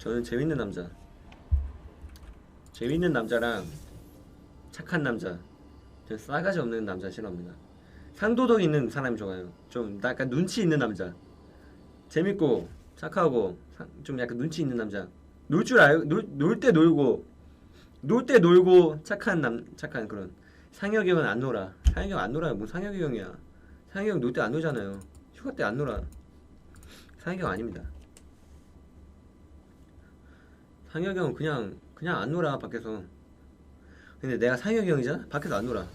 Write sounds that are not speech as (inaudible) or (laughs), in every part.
저는 재밌는 남자. 재밌는 남자랑 착한 남자. 저 싸가지 없는 남자 싫어합니다. 상도덕 있는 사람이 좋아요. 좀 약간 눈치 있는 남자. 재밌고 착하고 사- 좀 약간 눈치 있는 남자. 놀 줄 알고 놀 때 놀고 놀 때 놀고 착한 남 착한 그런 상혁이 형은 안 놀아. 상혁이 형 안 놀아요. 뭐 상혁이 형이야. 상혁이 형 놀 때 안 놀잖아요. 휴가 때 안 놀아. 상혁이 형 아닙니다. 상혁이 형은 그냥 그냥 안 놀아 밖에서. 근데 내가 상혁이 형이잖아. 밖에서 안 놀아.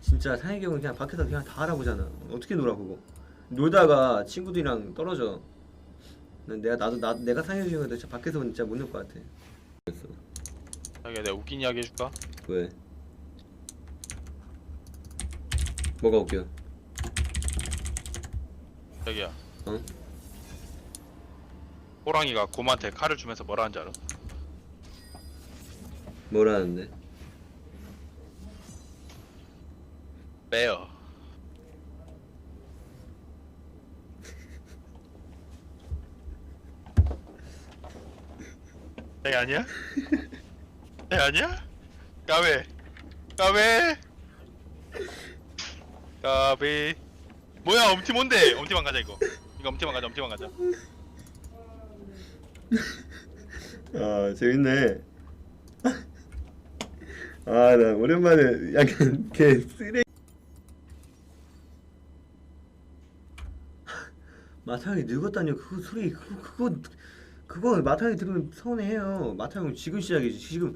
진짜 상혁이 형은 그냥 밖에서 그냥 다 알아보잖아. 어떻게 놀아 그거? 놀다가 친구들이랑 떨어져. 내가 나도 나 내가 상혁이 형인데 진짜 밖에서 진짜 못 놀 것 같아. 자기야 내가 웃긴 이야기 해줄까? 왜? 뭐가 웃겨? 자기야 어? 호랑이가 곰한테 칼을 주면서 뭐라 하는지 알아? 뭐라는데? 빼요 (laughs) 애 아니야? (laughs) 애 아니야? 까베 까베 까베 뭐야 엄티 뭔데? 엄티만 가자 이거 이거 엄티만 가자 엄티만 가자 아 재밌네. 아 나 오랜만에 약간 개 쓰레. 마타형이 늙었다니요. 그거 소리 그거 그거 그거 마타형이 들으면 서운해해요. 마타형 지금 시작이지. 지금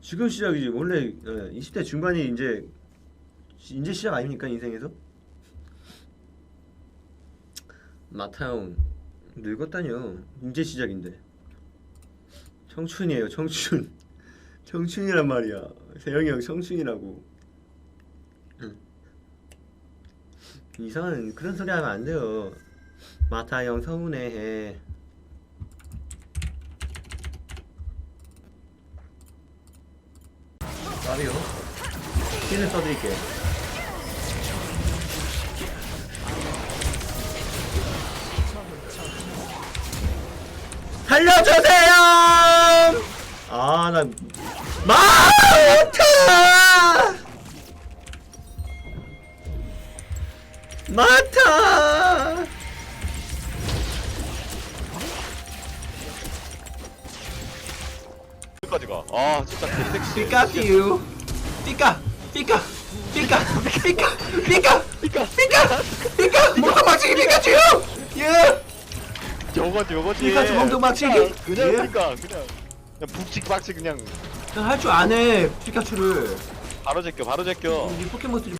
지금 시작이지. 원래 어, 20대 중반이 이제 이제 시작 아닙니까 인생에서? 마타형 늙었다니요. 이제 시작인데. 청춘이에요 청춘 청춘이란 말이야. 세영이 형 청춘이라고. 응. 이상한 그런 소리 하면 안 돼요. 마타 형 서운해해. 까비요. 힐을 써드릴게. 살려주세요 아나 마타 마타 여기까지 가 아 진짜 개섹시 삐까삐유. 삐까 삐까 삐까 삐까 삐까 삐까. 삐까 삐까 멍텅박치기 피카츄 예! 요거지 요거지. 피카츄 멍텅박치기. 그냥 예. 그러니까 그냥 그냥 북직 박치 그냥 할 줄 아네 피카츄를 바로 제껴 바로 제껴 이 포켓몬 좀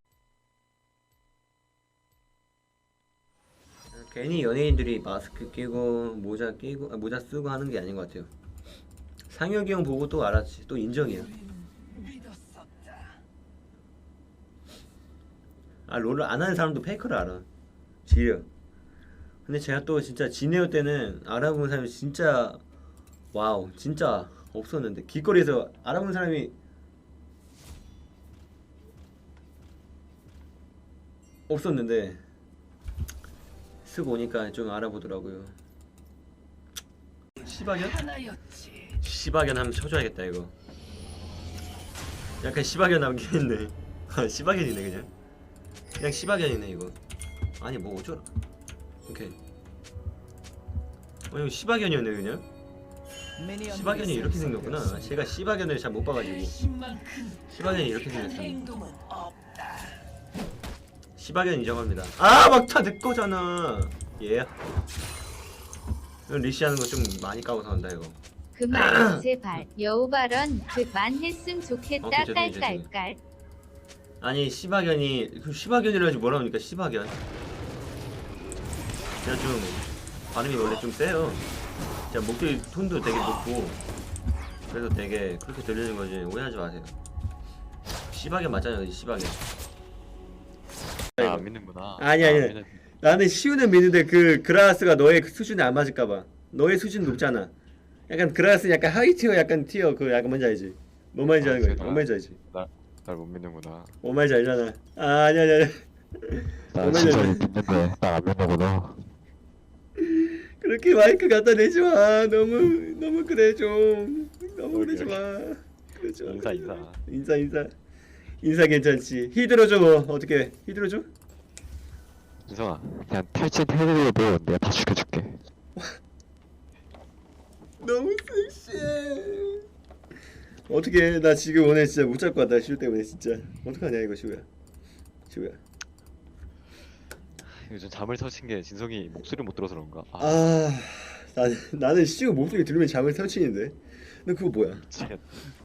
괜히 연예인들이 마스크 끼고 모자 끼고 아, 모자 쓰고 하는 게 아닌 것 같아요. 상혁이 형 보고 또 알았지. 또 인정이야. 아 롤을 안 하는 사람도 페이커를 알아. 지려. 근데 제가 또 진짜 지네어 때는 알아본 사람이 진짜 와우 진짜 없었는데 길거리에서 알아본 사람이 없었는데 쓰고 오니까 좀 알아보더라고요. 시바견? 시바견 한번 쳐줘야겠다 이거. 약간 시바견 남긴 했네. 아 시바견이네 그냥. 그냥 시바견이네 이거. 아니 뭐 어쩌라. 오케이. 어 이거 시바견이었네 그냥. 시바견이 이렇게 생겼구나. 제가 시바견을 잘 못 봐가지고. 시바견이 이렇게 생겼어. 시바견 인정합니다. 아 막타 내 거잖아. 예. 이거 리시하는 거 좀 많이 까고서 한다 이거. 그말 제발 여우 발언 그만 했음 좋겠다 죄송해요. 깔깔깔 아니 시바견이 그 시바견이라 하지 뭐라 하니까 시바견. 제가 좀 발음이 원래 좀 세요. 제가 목소리 톤도 되게 높고 그래서 되게 그렇게 들리는 거지 오해하지 마세요. 시바견 맞잖아요, 시바견. 아, 안 믿는구나 아니, 아니. 아, 믿는- 나는 시우는 믿는데 그 그라스가 너의 그 수준에 안 맞을까봐. 너의 수준 높잖아. 약간 그라스 약간 하이 티어 약간 티어 그 약간 뭔지 알지? 뭔 말인지 아, 아는 거야? 제가- 뭔 말인지 알지? 날 못 믿는구나 뭔 말인지 알잖아. 아 아니 아니 아니. 나 진짜. 믿는데 나 안 믿는구나 그렇게 마이크 갖다 대지 마. 너무 너무 그래 좀. 너무 그러지 마. 그러지 마. 인사. 인사. 인사 인사. 인사 괜찮지. 히드로죠 뭐 어떻게? 히드로죠? 인성아 그냥 탈진 해도 내가 다 죽여줄게. (laughs) 너무 섹시해. 어떻게 나 지금 오늘 진짜 못 잡고 왔다 시우 때문에 진짜 어떡하냐 이거 시우야. 시우야. 요즘 잠을 설친 게 진성이 목소리 못 들어서 그런가? 아, 아 나는 나는 시우 목소리 들으면 잠을 설치는데. 너 그거 뭐야? 미치겠다.